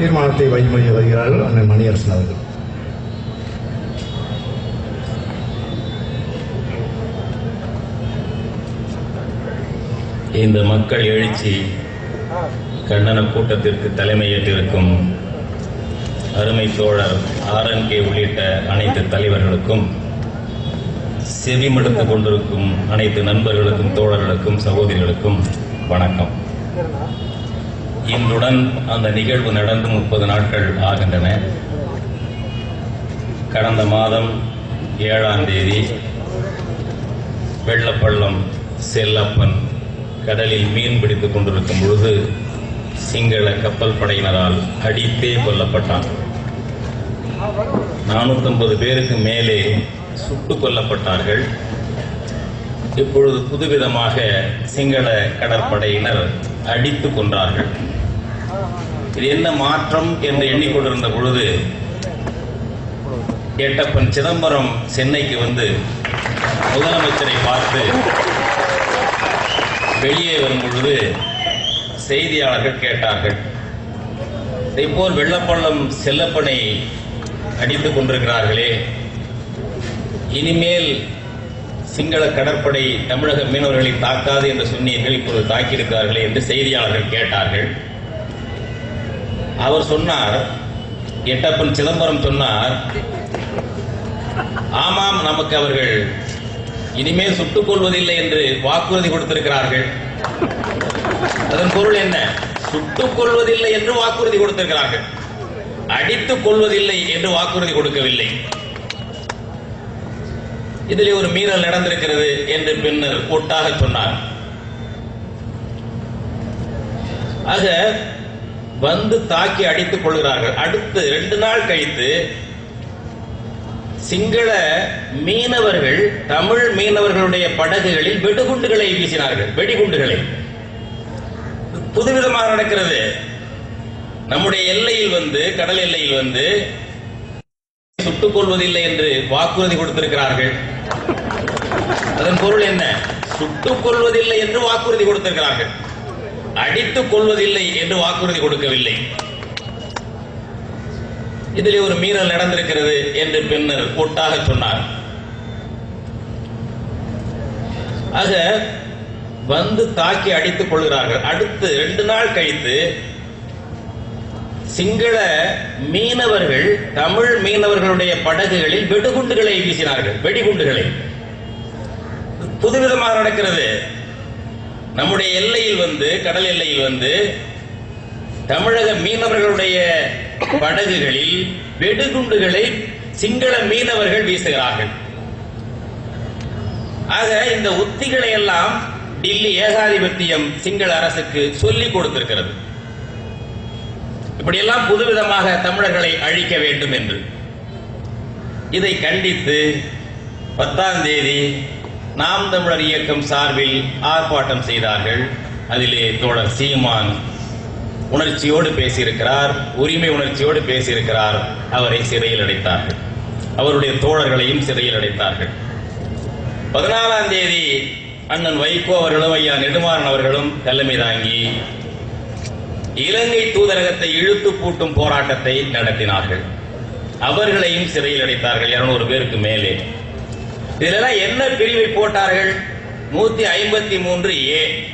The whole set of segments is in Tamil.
தீர்மானத்தை வழிமொழி வருகிறார்கள் அண்ணன் மணியரசன் அவர்கள். இந்த மக்கள் எழுச்சி கண்டன கூட்டத்திற்கு தலைமையேற்றிருக்கும் அருமை தோழர் ஆர்என்கே உள்ளிட்ட அனைத்து தலைவர்களுக்கும் செவிமடுத்துக் கொண்டிருக்கும் அனைத்து நண்பர்களுக்கும் தோழர்களுக்கும் சகோதரிகளுக்கும் வணக்கம். இன்றுடன் அந்த நிகழ்வு நடந்து முப்பது நாட்கள் ஆகின்றன. கடந்த மாதம் ஏழாம் தேதி வெள்ளப்பள்ளம் செல்லப்பன் கடலில் மீன் பிடித்துக் கொண்டிருக்கும் பொழுது சிங்கள கப்பல் படையினரால் அடித்தே கொல்லப்பட்டான். நானூற்றம்பது பேருக்கு மேலே சுட்டுக் கொல்லப்பட்டார்கள். இப்பொழுது புதுவிதமாக சிங்கள கடற்படையினர் அடித்துக் கொன்றார்கள். இது என்ன மாற்றம் என்று எண்ணிக்கொண்டிருந்த பொழுது எட்டப்பன் சிதம்பரம் சென்னைக்கு வந்து முதலமைச்சரை பார்த்து வெளியே வரும் பொழுது செய்தியாளர்கள் கேட்டார்கள். இதைப்போல் வெள்ளப்பள்ளம் செல்லப்பனை அடித்துக் கொண்டிருக்கிறார்களே. இனிமேல் சிங்கள கடற்படை தமிழக மீனவர்களை தாக்காது என்று சொன்னீர்கள் இப்போது தாக்கியிருக்கிறார்களே என்று செய்தியாளர்கள் கேட்டார்கள். அவர் சொன்னார் எட்டப்பன் சிதம்பரம் சொன்னார் ஆமாம் நமக்கு அவர்கள் இனிமேல் சுட்டுக் கொள்வதில்லை என்று வாக்குறுதி கொடுத்திருக்கிறார்கள். அதன் பொருள் என்ன? சுட்டுக் கொள்வதில்லை என்று வாக்குறுதி கொடுத்திருக்கிறார்கள். அடித்துக் கொள்வதில்லை என்று வாக்குறுதி கொடுக்கவில்லை. இதில் ஒரு மீறல் நடந்திருக்கிறது என்று பின்னர் கூட்டாக சொன்னார். ஆக வந்து தாக்கி அடித்துக் கொள்கிறார்கள். அடுத்து ரெண்டு நாள் கழித்து சிங்கள மீனவர்கள் தமிழ் மீனவர்களுடைய படகுகளில் வெடிகுண்டுகளை வீசினார்கள். வெடிகுண்டுகளை. புதுவிதமாக நடக்கிறது. நம்முடைய எல்லையில் வந்து கடல் எல்லையில் வந்து சுட்டுக் கொள்வதில்லை என்று வாக்குறுதி கொடுத்திருக்கிறார்கள். அதன் பொருள் என்ன? சுட்டுக் கொள்வதில்லை என்று வாக்குறுதி கொடுத்திருக்கிறார்கள். அடித்துக் கொள்வதில்லை என்று வாக்குறுதி கொடுக்கவில்லை. இதிலே ஒரு மீறல் நடந்திருக்கிறது என்று பின்னர் கூட்டாக சொன்னார். ஆக வந்து தாக்கி அடித்துக் கொள்கிறார்கள் அடுத்து ரெண்டு நாள் கழித்து சிங்கள மீனவர்கள் தமிழ் மீனவர்களுடைய படகுகளில் வெடிகுண்டுகளை வீசினார்கள். வெடிகுண்டுகளை. புதுவிதமாக நடக்கிறது. நம்முடைய எல்லையில் வந்து கடல் எல்லையில் வந்து தமிழக மீனவர்களுடைய படகுகளில் வெடுகுண்டுகளை சிங்கள மீனவர்கள் வீசுகிறார்கள். ஆக இந்த உத்திகளை எல்லாம் டில்லி ஏகாதிபத்தியம் சிங்கள அரசுக்கு சொல்லிக் கொடுத்திருக்கிறது. இப்படியெல்லாம் புதுவிதமாக தமிழர்களை அழிக்க வேண்டும் என்று. இதை கண்டித்து பத்தாம் தேதி நாம் தமிழர் இயக்கம் சார்பில் ஆர்ப்பாட்டம் செய்தார்கள். அதிலே தோழர் சீமான் உணர்ச்சியோடு பேசியிருக்கிறார் உரிமை உணர்ச்சியோடு பேசியிருக்கிறார். அவரை சிறையில் அடைத்தார்கள். அவருடைய தோழர்களையும் சிறையில் அடைத்தார்கள். பதினாலாம் தேதி அண்ணன் வைகோ அவர்களும் ஐயா நெடுமாறன் அவர்களும் தலைமை தாங்கி இலங்கை தூதரகத்தை இழுத்து பூட்டும் போராட்டத்தை நடத்தினார்கள். அவர்களையும் சிறையில் அடைத்தார்கள் இருநூறு பேருக்கு மேலே. இதெல்லாம் என்ன பிரிவை போட்டார்கள்? நூத்தி ஐம்பத்தி மூன்று ஏ.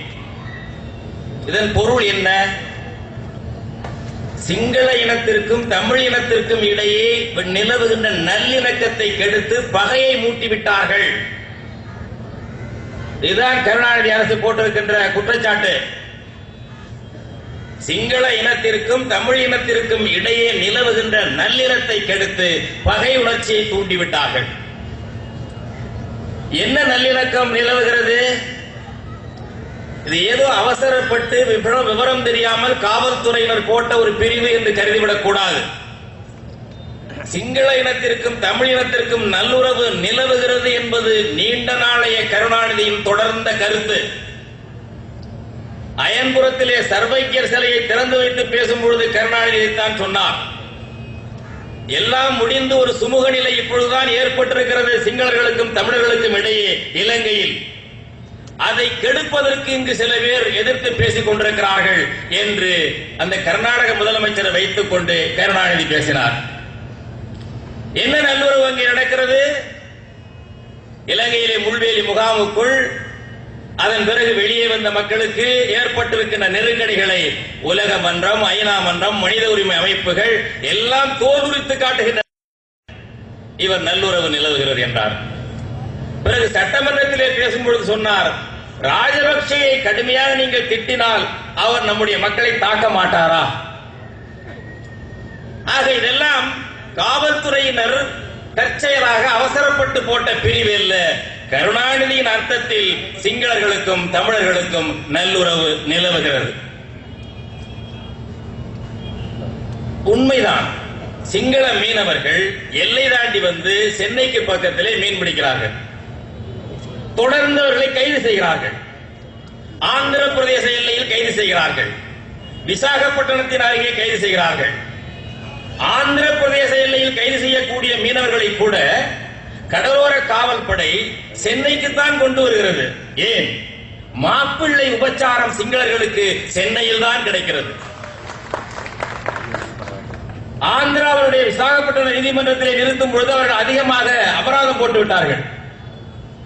இதன் பொருள் என்ன? சிங்கள இனத்திற்கும் தமிழ் இனத்திற்கும் இடையே நிலவுகின்ற நல்லிணக்கத்தை கெடுத்து பகையை மூட்டிவிட்டார்கள். இதுதான் கருணாநிதி அரசு போட்டிருக்கின்ற குற்றச்சாட்டு. சிங்கள இனத்திற்கும் தமிழ் இனத்திற்கும் இடையே நிலவுகின்ற நல்லிணத்தை கெடுத்து பகை உணர்ச்சியை தூண்டிவிட்டார்கள். என்ன நல்லிணக்கம் நிலவுகிறது? இது ஏதோ அவசரப்பட்டு விவரம் விவரம் தெரியாமல் காவல்துறையினர் போட்ட ஒரு பிரிவு என்று கருதிவிடக் கூடாது. சிங்கள இனத்திற்கும் தமிழ் இனத்திற்கும் நல்லுறவு நிலவுகிறது என்பது நீண்ட நாளைய கருணாநிதியின் தொடர்ந்த கருத்து. அயன்புரத்திலே சர்வைக்கியர் சிலையை திறந்து வைத்து பேசும் பொழுது கருணாநிதி தான் சொன்னார். எல்லாம் முடிந்து ஒரு சுமூக நிலை இப்பொழுதுதான் ஏற்பட்டிருக்கிறது சிங்களர்களுக்கும் தமிழர்களுக்கும் இடையே இலங்கையில். அதை கெடுப்பதற்கு இங்கு சில பேர் எதிர்த்து பேசிக் கொண்டிருக்கிறார்கள் என்று அந்த கர்நாடக முதலமைச்சரை வைத்துக் கொண்டு கருணாநிதி பேசினார். என்ன நல்லுறவு அங்கே நடக்கிறது? இலங்கையிலே முள்வேலி முகாமுக்குள் அதன் பிறகு வெளியே வந்த மக்களுக்கு ஏற்பட்டிருக்கின்ற நெருக்கடிகளை உலக மன்றம் ஐநா மன்றம் மனித உரிமை அமைப்புகள் எல்லாம் தோதுரித்து காட்டுகின்றன இவர் நல்லுறவு நிலவுகிறார் என்றார். பிறகு சட்டமன்றத்திலே பேசும்பொழுது சொன்னார் ராஜபக்சேயை கடுமையாக நீங்கள் திட்டினால் அவர் நம்முடைய மக்களை தாக்க மாட்டாரா? ஆக இதெல்லாம் காவல்துறையினர் தற்செயலாக அவசரப்பட்டு போட்ட பிரிவு இல்லை கருணாநிதியின் அர்த்தத்தில் சிங்களர்களுக்கும் தமிழர்களுக்கும் நல்லுறவு நிலவுகிறது. உண்மைதான். சிங்கள மீனவர்கள் எல்லை தாண்டி வந்து சென்னைக்கு பக்கத்திலே மீன் பிடிக்கிறார்கள். தொடர்ந்து அவர்களை கைது செய்கிறார்கள். ஆந்திர பிரதேச எல்லையில் கைது செய்கிறார்கள். விசாகப்பட்டினத்தின் அருகே கைது செய்கிறார்கள். ஆந்திர பிரதேச எல்லையில் கைது செய்யக்கூடிய மீனவர்களை கூட கடலோர காவல்படை சென்னைக்குத்தான் கொண்டு வருகிறது. ஏன்? மாப்பிள்ளை உபச்சாரம் சிங்களர்களுக்கு சென்னையில் தான் கிடைக்கிறது. ஆந்திராவுடைய விசாகப்பட்டின நீதிமன்றத்தை நிறுத்தும் பொழுது அவர்கள் அதிகமாக அபராதம் போட்டு விட்டார்கள்.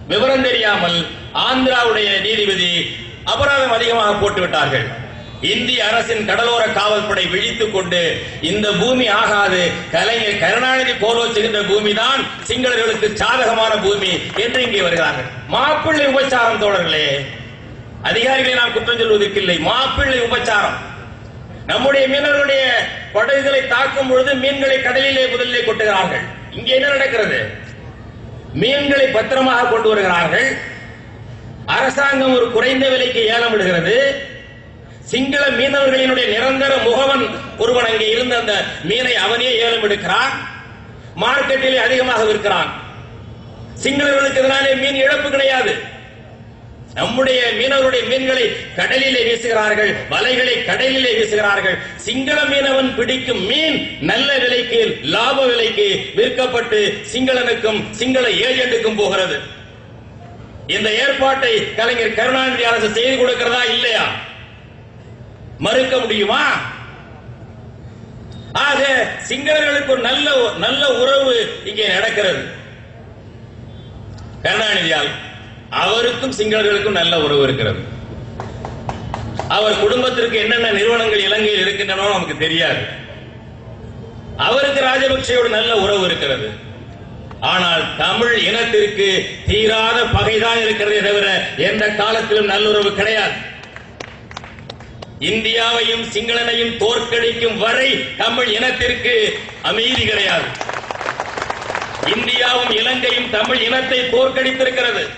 விவரம் தெரியாமல் ஆந்திராவுடைய நீதிபதி அபராதம் அதிகமாக போட்டு விட்டார்கள். இந்திய அரசின் கடலோர காவல்படை விழித்துக் கொண்டு இந்த பூமி ஆகாது. கலைஞர் கருணாநிதி கோலோச்சுகின்ற பூமி தான் சிங்களர்களுக்கு சாதகமான பூமி என்று இங்கே வருகிறார்கள். மாப்பிள்ளை உபச்சாரம் தோழர்களே. அதிகாரிகளை நாம் குற்றம் சொல்வதற்கில்லை. மாப்பிள்ளை உபச்சாரம். நம்முடைய மீனவர்களுடைய படகுகளை தாக்கும் பொழுது மீன்களை கடலிலே முதலிலே கொட்டுகிறார்கள். இங்கே என்ன நடக்கிறது? மீன்களை பத்திரமாக கொண்டு வருகிறார்கள். அரசாங்கம் ஒரு குறைந்த விலைக்கு ஏலம் விடுகிறது சிங்கள மீனவர்களினுடைய நிரந்தர முகவன் ஒருவன் அங்கே இருந்த அந்த மீனை அவனே ஏலம் எடுக்கிறான். மார்க்கெட்டிலே அதிகமாக விற்கிறான். சிங்களர்களுக்கு இதனாலே மீன் இழப்பு கிடையாது. நம்முடைய மீனவருடைய மீன்களை கடலிலே வீசுகிறார்கள் வலைகளை கடலிலே வீசுகிறார்கள். சிங்கள மீனவன் பிடிக்கும் மீன் நல்ல விலைக்கு லாப விலைக்கு விற்கப்பட்டு சிங்களனுக்கும் சிங்கள ஏஜென்ட்டுக்கும் போகிறது. இந்த ஏற்பாட்டை கலைஞர் கருணாநிதி அரசு செய்து கொடுக்கிறதா இல்லையா? மறுக்க முடியுமா? ஆக சிங்களர்களுக்கு ஒரு நல்ல நல்ல உறவு இங்கே நடக்கிறது. கருணாநிதியால் அவருக்கும் சிங்களர்களுக்கும் நல்ல உறவு இருக்கிறது. அவர் குடும்பத்திற்கு என்னென்ன நிறுவனங்கள் இலங்கையில் இருக்கின்றனோ நமக்கு தெரியாது. அவருக்கு ராஜபக்சேயோடு நல்ல உறவு இருக்கிறது. ஆனால் தமிழ் இனத்திற்கு தீராத பகைதான் இருக்கிறதே தவிர எந்த காலத்திலும் நல்லுறவு கிடையாது. இந்தியாவையும் சிங்களனையும் தோற்கடிக்கும் வரை தமிழ் இனத்திற்கு அமைதி கிடையாது. இந்தியாவும் இலங்கையும் தமிழ் இனத்தை தோற்கடித்திருக்கிறது.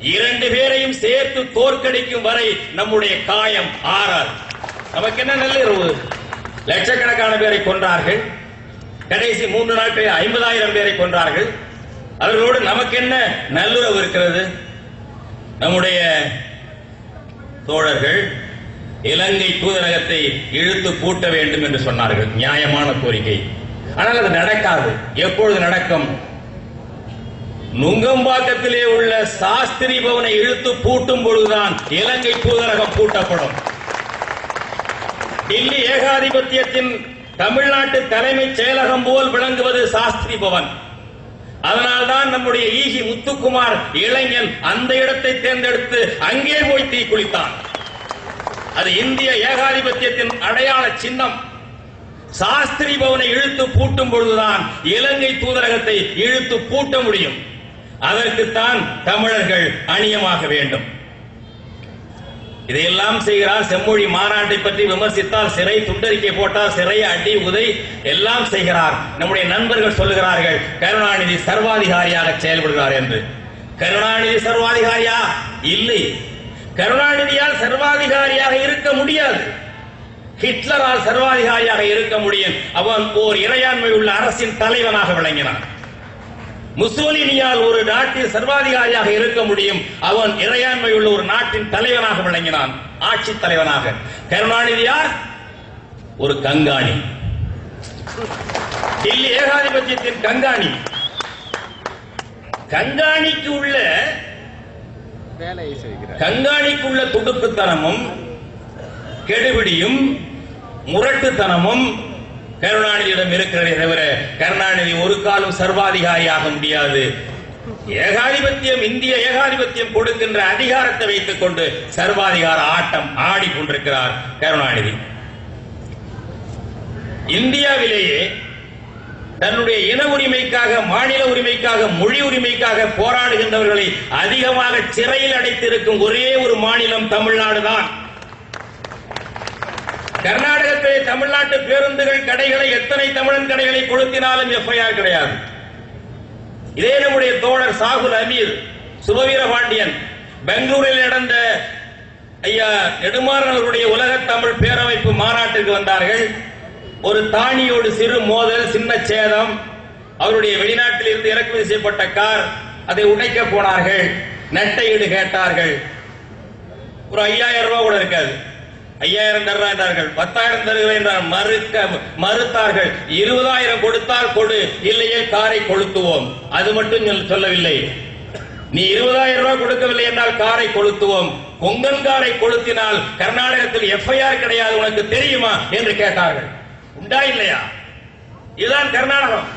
இரண்டு பேரையும் சேர்த்து தோற்கடிக்கும் வரை நம்முடைய காயம் ஆறாது. நமக்கு என்ன நல்லுறவு லட்சக்கணக்கான பேரை கொன்றார்கள். கடைசி மூன்று நாட்களில் ஐம்பதாயிரம் பேரை கொன்றார்கள். அவர்களோடு நமக்கு என்ன நல்லுறவு இருக்கிறது? நம்முடைய தோழர்கள் இலங்கை தூதரகத்தை இழுத்து பூட்ட வேண்டும் என்று சொன்னார்கள். நியாயமான கோரிக்கை. ஆனால் அது நடக்காது. எப்பொழுது நடக்கும்? நுங்கம்பாக்கத்திலே உள்ள சாஸ்திரி பவனை இழுத்து பூட்டும் பொழுதுதான் இலங்கை தூதரகம் பூட்டப்படும். டெல்லி ஏகாதிபத்தியத்தின் தமிழ்நாட்டு தலைமைச் செயலகம் போல் விளங்குவது சாஸ்திரி பவன். அதனால்தான் நம்முடைய ஈகி முத்துக்குமார் இளைஞன் அந்த இடத்தை தேர்ந்தெடுத்து அங்கே போய் தீ குளித்தான். அது இந்திய ஏகாதிபத்தியத்தின் அடையாள சின்னம். சாஸ்திரி பவனை இழுத்து பூட்டும் பொழுதுதான் இலங்கை தூதரகத்தை இழுத்து பூட்ட முடியும். அதற்குத்தான் தமிழர்கள் அணியமாக வேண்டும். இதையெல்லாம் செய்கிறார் செம்மொழி மாநாட்டை பற்றி விமர்சித்தால் சிறை துண்டறிக்கை போட்டால் சிறை அடி உதை எல்லாம் செய்கிறார். நம்முடைய நண்பர்கள் சொல்லுகிறார்கள் கருணாநிதி சர்வாதிகாரியாக செயல்படுகிறார் என்று. கருணாநிதி சர்வாதிகாரியா? இல்லை கருணாநிதியால் சர்வாதிகாரியாக இருக்க முடியாது. ஹிட்லரால் சர்வாதிகாரியாக இருக்க முடியும். அவன் ஓர் இறையாண்மை உள்ள அரசின் தலைவனாக விளங்கினான். முசோலினியால் ஒரு நாட்டின் சர்வாதிகாரியாக இருக்க முடியும். அவன் இறையாண்மை உள்ள ஒரு நாட்டின் தலைவனாக விளங்கினான். ஆட்சி தலைவனாக. கருணாநிதியார் ஒரு கங்காணி. டெல்லி ஏகாதிபத்தியத்தின் கங்காணி. கங்காணிக்கு உள்ள வேலையை செய்கிறார். கண்காணிக்குள்ள துடுக்குத்தனமும் கெடுபிடியும் முரட்டுத்தனமும் கருணாநிதியிடம் இருக்கிறதே தவிர கருணாநிதி ஒரு காலம் சர்வாதிகாரியாக முடியாது. ஏகாதிபத்தியம் இந்திய ஏகாதிபத்தியம் கொடுக்கின்ற அதிகாரத்தை வைத்துக் கொண்டு சர்வாதிகார ஆட்டம் ஆடிக்கொண்டிருக்கிறார் கருணாநிதி. இந்தியாவிலேயே தன்னுடைய இன உரிமைக்காக மாநில உரிமைக்காக மொழி உரிமைக்காக போராடுகின்றவர்களை அதிகமாக சிறையில் அடைத்திருக்கும் ஒரே ஒரு மாநிலம் தமிழ்நாடு தான். கர்நாடகத்திலே தமிழ்நாட்டு பேருந்துகள் கடைகளை எத்தனை தமிழன் கடைகளை கொளுத்தினாலும் எஃப்ஐஆர் கிடையாது. இதே நம்முடைய தோழர் சாகுல் அமீர் சுபவீர பாண்டியன் பெங்களூரில் நடந்த ஐயா நெடுமாறன் அவர்களுடைய உலக தமிழ் பேரமைப்பு மாநாட்டிற்கு வந்தார்கள். ஒரு தானியோடு சிறு மோதல் சின்ன சேதம். அவருடைய வெளிநாட்டில் இருந்து இறக்குமதி செய்யப்பட்ட கார் அதை உடைக்க போனார்கள். நட்டையீடு கேட்டார்கள். ஒரு ஐயாயிரம் ரூபாய் கூட இருக்காது. ஐயாயிரம் தருவா என்றார்கள். பத்தாயிரம் தருகிறேன் என்றார் மறுக்க மறுத்தார்கள். இருபதாயிரம் கொடுத்தால் கொடு இல்லையே காரை கொளுத்துவோம். அது மட்டும் சொல்லவில்லை. நீ இருபதாயிரம் ரூபாய் கொடுக்கவில்லை என்றால் காரை கொளுத்துவோம். கொங்கன் காரை கொளுத்தினால் கர்நாடகத்தில் எஃப்ஐஆர் கிடையாது உனக்கு தெரியுமா? என்று கேட்டார்கள். உண்டா இல்லையா? இதுதான் கர்நாடகம்.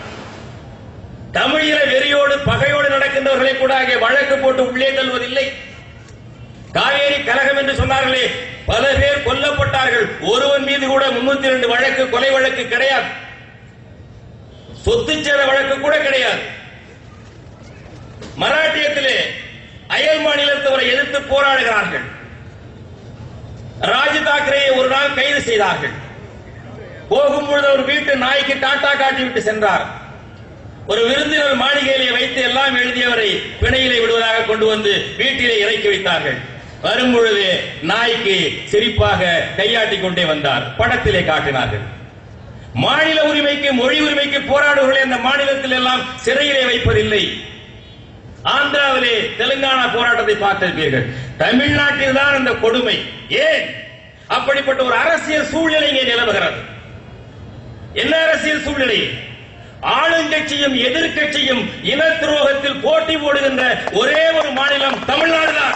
தமிழீழ வெறியோடு பகையோடு நடக்கின்றவர்களை கூட அங்கே வழக்கு போட்டு உள்ளே தள்ளுவதில்லை. காவேரி கலகம் என்று சொன்னார்களே பல பேர் கொல்லப்பட்டார்கள். ஒருவன் மீது கூட முன்னூத்தி ரெண்டு வழக்கு கொலை வழக்கு கிடையாது. சொத்து சேத வழக்கு கூட கிடையாது. மராட்டியத்திலே அயல் மாநிலத்தவரை எதிர்த்து போராடுகிறார்கள். ராஜ் தாக்கரேயை ஒரு நாள் கைது செய்தார்கள். போகும்பொழுது ஒரு வீட்டு நாய்க்கு டாட்டா காட்டி விட்டு சென்றார். ஒரு விருந்தினர் மாளிகையிலே வைத்து எல்லாம் எழுதியவரை பிணையிலே விடுவதாக கொண்டு வந்து வீட்டிலே இறக்கி வைத்தார்கள். வரும்பொழுது நாய்க்கு சிரிப்பாக கையாட்டி கொண்டே வந்தார். படத்திலே காட்டினார்கள். மாநில உரிமைக்கு மொழி உரிமைக்கு போராடுவர்களை அந்த மாநிலத்தில் எல்லாம் சிறையிலே வைப்பதில்லை. ஆந்திராவிலே தெலுங்கானா போராட்டத்தை பார்த்திருப்பீர்கள். தமிழ்நாட்டில் தான் அந்த கொடுமை. ஏன்? அப்படிப்பட்ட ஒரு அரசியல் சூழ்நிலை இங்கே நிலவுகிறது. என்ன அரசியல் சூழ்நிலை? ஆளுங்கட்சியும் எதிர்கட்சியும் இன துரோகத்தில் போட்டி போடுகின்ற ஒரே ஒரு மாநிலம் தமிழ்நாடு தான்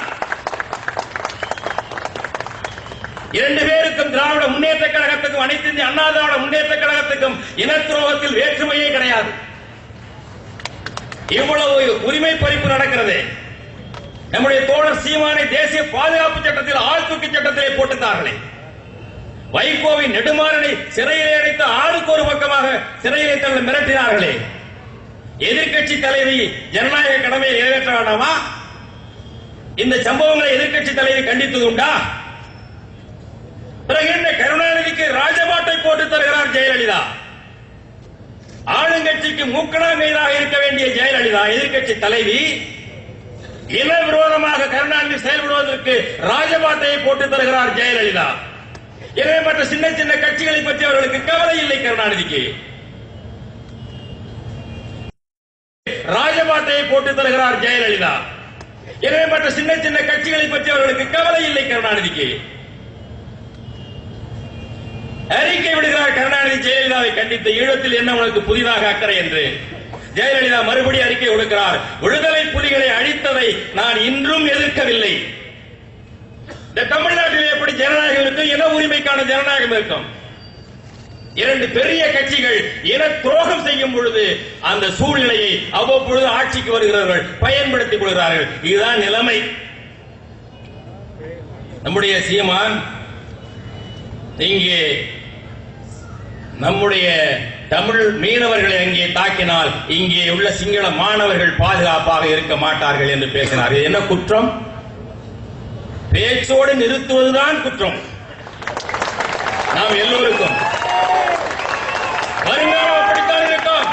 இரண்டு பேருக்கும் திராவிட முன்னேற்ற கழகத்துக்கும் அனைத்து இந்திய அண்ணா திராவிட முன்னேற்ற கழகத்துக்கும் இன துரோகத்தில் வேற்றுமையே கிடையாது. இவ்வளவு உரிமை பறிப்பு நடக்கிறது. நம்முடைய தோழர் சீமானை தேசிய பாதுகாப்பு சட்டத்தில் ஆழ்தூக்கி சட்டத்திலே போட்டுத்தார்களே. வைகோவின் நெடுமாறனை சிறையில் அடைத்து ஆளுக்கு ஒரு பக்கமாக சிறையிலே தள்ள மிரட்டினார்களே. எதிர்கட்சி தலைவி ஜனநாயக கடமையை நிறைவேற்ற வேண்டாமா? இந்த சம்பவங்களை எதிர்க்கட்சி தலைவி கண்டித்தது உண்டா? பிறகு என்ன கருணாநிதிக்கு ராஜபாட்டை போட்டு தருகிறார் ஜெயலலிதா? ஆளுங்கட்சிக்கு மூக்கணாங்கயிறாக இருக்க வேண்டிய ஜெயலலிதா எதிர்கட்சி தலைவி இன விரோதமாக கருணாநிதி செயல்படுவதற்கு ராஜபாட்டையை போட்டு தருகிறார் ஜெயலலிதா. எனவே மற்ற சின்ன சின்ன கட்சிகளை பற்றி அவர்களுக்கு கவலை இல்லை கருணாநிதிக்கு. ராஜபாட்டையை போட்டு தருகிறார் ஜெயலலிதா. எனவே மற்ற சின்ன சின்ன கட்சிகளை பற்றி அவர்களுக்கு கவலை இல்லை கருணாநிதிக்கு. அறிக்கை விடுகிறார் கருணாநிதி ஜெயலலிதாவை கண்டித்து ஈழத்தில் என்ன உனக்கு புதிதாக அக்கறை என்று. ஜெயலலிதா மறுபடி அறிக்கை கொடுக்கிறார் விடுதலை புலிகளை அழித்ததை நான் இன்றும் எதிர்க்கவில்லை. இந்த தமிழ்நாட்டில் எப்படி ஜனநாயகம் இருக்கும் இன உரிமைக்கான ஜனநாயகம் இருக்கும். இரண்டு பெரிய கட்சிகள் இன துரோகம் செய்யும் பொழுது அந்த சூழ்நிலையை அவ்வப்பொழுது ஆட்சிக்கு வருகிறவர்கள் பயன்படுத்திக் கொள்கிறார்கள். இதுதான் நிலைமை. நம்முடைய சீமான் இங்கே நம்முடைய தமிழ் மீனவர்களை அங்கே தாக்கினால் இங்கே உள்ள சிங்கள மாணவர்கள் பாதுகாப்பாக இருக்க மாட்டார்கள் என்று பேசினார். என்ன குற்றம்? பேச்சோடு நிறுத்துவதுதான் குற்றம். நாம் எல்லோருக்கும். வருங்காலம் அப்படித்தான் இருக்கும்.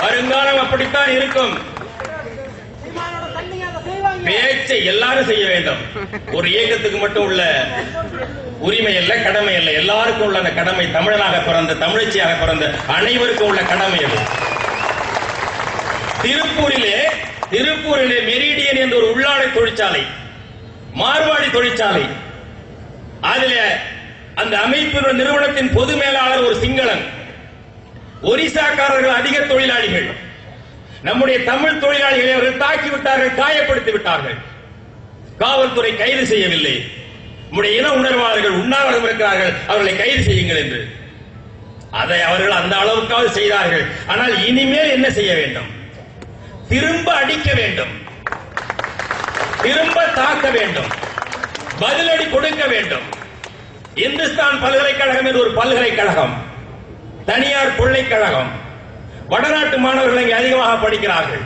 வருங்காலம் அப்படித்தான் இருக்கும். பேச்சை எல்லாரும் செய்ய வேண்டும். ஒரு இயக்கத்துக்கு மட்டும் உள்ள உரிமை அல்ல கடமை அல்ல. எல்லாருக்கும் உள்ள அந்த கடமை தமிழனாக பிறந்த தமிழச்சியாக பிறந்த அனைவருக்கும் உள்ள கடமை அது. திருப்பூரிலே திருப்பூரிலே மெரிடியன் என்ற ஒரு உள்ளாடை தொழிற்சாலை மார்வாடி தொழிற்சாலை. அதுல அந்த அமைப்பின் நிறுவனத்தின் பொது மேலாளர் ஒரு சிங்களன். ஒரிசாக்காரர்கள் அதிக தொழிலாளிகள். நம்முடைய தமிழ் தொழிலாளிகளை அவர்கள் தாக்கி விட்டார்கள் காயப்படுத்தி விட்டார்கள். காவல்துறை கைது செய்யவில்லை. நம்முடைய இன உணர்வாளர்கள் உண்ணாவிரதம் இருக்கிறார்கள் அவர்களை கைது செய்யுங்கள் என்று. அதை அவர்கள் அந்த அளவுக்காவது செய்தார்கள். ஆனால் இனிமேல் என்ன செய்ய வேண்டும்? திரும்ப அடிக்க வேண்டும். திரும்ப தாக்க வேண்டும். பதிலடி கொடுக்க வேண்டும். இந்துஸ்தான் பல்கலைக்கழகம் என்று ஒரு பல்கலைக்கழகம். தனியார் பல்கலைக்கழகம் வடநாட்டு மாணவர்கள் இங்கே அதிகமாக படிக்கிறார்கள்.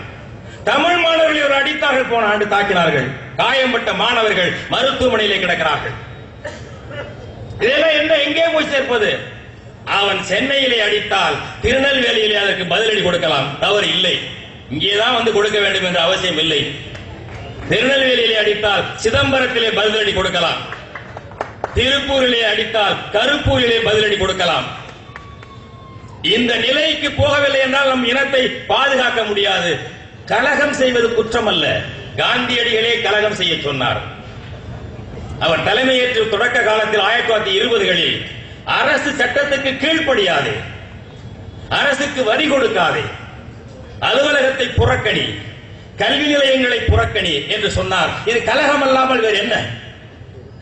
தமிழ் மாணவர்களை ஒரு அடித்தார்கள் போன ஆண்டு தாக்கினார்கள். காயம்பட்ட மாணவர்கள் மருத்துவமனையிலே கிடக்கிறார்கள். இதெல்லாம் என்ன எங்கே போய் சேர்ப்பது? அவன் சென்னையிலே அடித்தால் திருநெல்வேலியிலே அதற்கு பதிலடி கொடுக்கலாம். தவறு இல்லை. இங்கேதான் வந்து கொடுக்க வேண்டும் என்ற அவசியம் இல்லை. திருநெல்வேலியிலே அடித்தால் சிதம்பரத்திலே பதிலடி கொடுக்கலாம். திருப்பூரிலே அடித்தால் கருப்பூரிலே பதிலடி கொடுக்கலாம். இந்த நிலைக்கு போகவில்லை என்றால் நம் இனத்தை பாதுகாக்க முடியாது. கலகம் செய்வது குற்றம் அல்ல காந்தியடிகளே கலகம் செய்ய சொன்னார். அவர் தலைமையேற்று தொடக்க காலத்தில் ஆயிரத்தி தொள்ளாயிரத்தி இருபதுகளில் அரசு சட்டத்துக்கு கீழ்ப்படியாதே. அரசுக்கு வரி கொடுக்காதே. அலுவலகத்தை புறக்கணி கல்வி நிலையங்களை புறக்கணி என்று சொன்னார். இது கலகம் அல்லாமல் வேறு என்ன?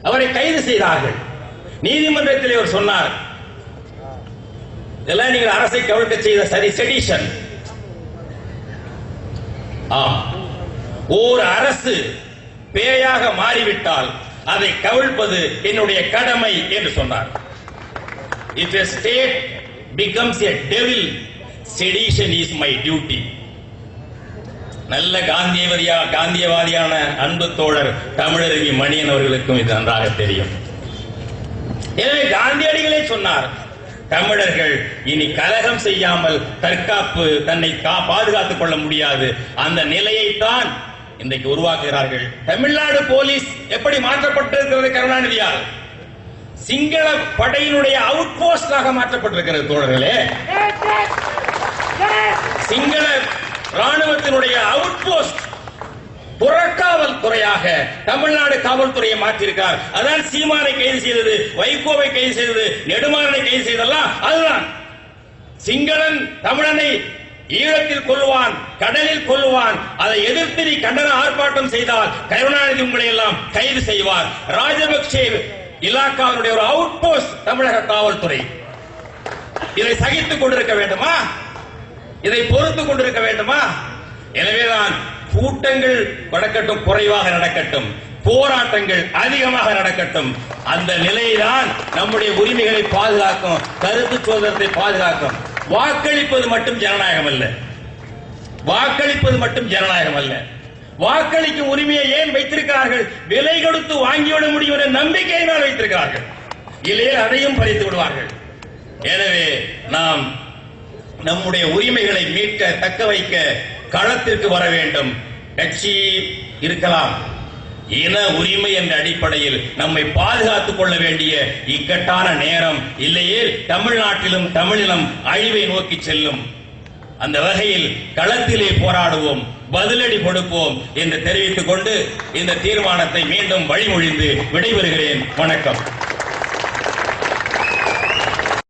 அவரை கைது செய்தார்கள். நீதிமன்றத்தில் இவர் சொன்னார். இதெல்லாம் நீங்கள் அரசை கவிழ்க்க செய்த சரி செடிஷன் ஆம். ஓர் அரசு பேயாக மாறிவிட்டால் அதை கவிழ்ப்பது என்னுடைய கடமை என்று சொன்னார். If a state becomes a devil sedition is my duty நல்ல காந்தியவாதியா காந்தியவாதியான அன்பு தோழர் தமிழருவி மணியன் அவர்களுக்கும் இது நன்றாக தெரியும். எனவே காந்தியடிகளே சொன்னார் தமிழர்கள் இனி கலகம் செய்யாமல் தற்காப்பு தன்னை பாதுகாத்துக் கொள்ள முடியாது. அந்த நிலையைத்தான் இன்றைக்கு உருவாக்குகிறார்கள். தமிழ்நாடு போலீஸ் எப்படி மாற்றப்பட்டிருக்கிறது கருணாநிதியால்? சிங்கள படையினுடைய அவுட் போஸ்டாக மாற்றப்பட்டிருக்கிறது தோழர்களே. சிங்கள ராணுவத்தினுடைய அவுட் போஸ்ட் புறக்காவல் துறையாக தமிழ்நாடு காவல்துறையை மாற்றியிருக்கார். அதான் சீமானை கைது செய்தது வைகோவை கைது செய்தது நெடுமாறனை கைது செய்ததெல்லாம் அதுதான். சிங்களன் தமிழனை ஈழத்தில் கொள்ளுவான் கடலில் கொள்ளுவான் அதை எதிர்த்து நீ கண்டன ஆர்ப்பாட்டம் செய்தால் கருணாநிதி உங்களை எல்லாம் கைது செய்வார். ராஜபக்சே இலாக்காவினுடைய ஒரு அவுட் போஸ்ட் தமிழக காவல்துறை. இதை சகித்துக் கொண்டிருக்க வேண்டுமா? இதை பொறுத்து கொண்டிருக்க வேண்டுமா? எனவேதான் கூட்டங்கள் வடக்கட்டும் குறைவாக நடக்கட்டும் போராட்டங்கள் அதிகமாக நடக்கட்டும் அந்த நிலைதான் நம்முடைய உரிமைகளை பாதுகாக்கும் கருத்து சுதந்திரத்தை பாதுகாக்கும். வாக்களிப்பது மட்டும் ஜனநாயகம் அல்ல. வாக்களிப்பது மட்டும் ஜனநாயகம் அல்ல. வாக்களிக்கும் உரிமையை ஏன் வைத்திருக்கிறார்கள்? விலை கொடுத்து வாங்கிவிட முடியும் என்ற நம்பிக்கையினால் வைத்திருக்கிறார்கள். இல்லையே அதையும் பறித்து விடுவார்கள். எனவே நாம் நம்முடைய உரிமைகளை மீட்க தக்க வைக்க களத்திற்கு வர வேண்டும். கட்சி இருக்கலாம். இன உரிமை என்ற அடிப்படையில் நம்மை பாதுகாத்துக் கொள்ள வேண்டிய இக்கட்டான நேரம் இல்லையே தமிழ்நாட்டிலும் தமிழிலும் அழிவை நோக்கி செல்லும். அந்த வகையில் களத்திலே போராடுவோம் பதிலடி கொடுப்போம் என்று தெரிவித்துக் கொண்டு இந்த தீர்மானத்தை மீண்டும் வழிமொழிந்து விடைபெறுகிறேன். வணக்கம்.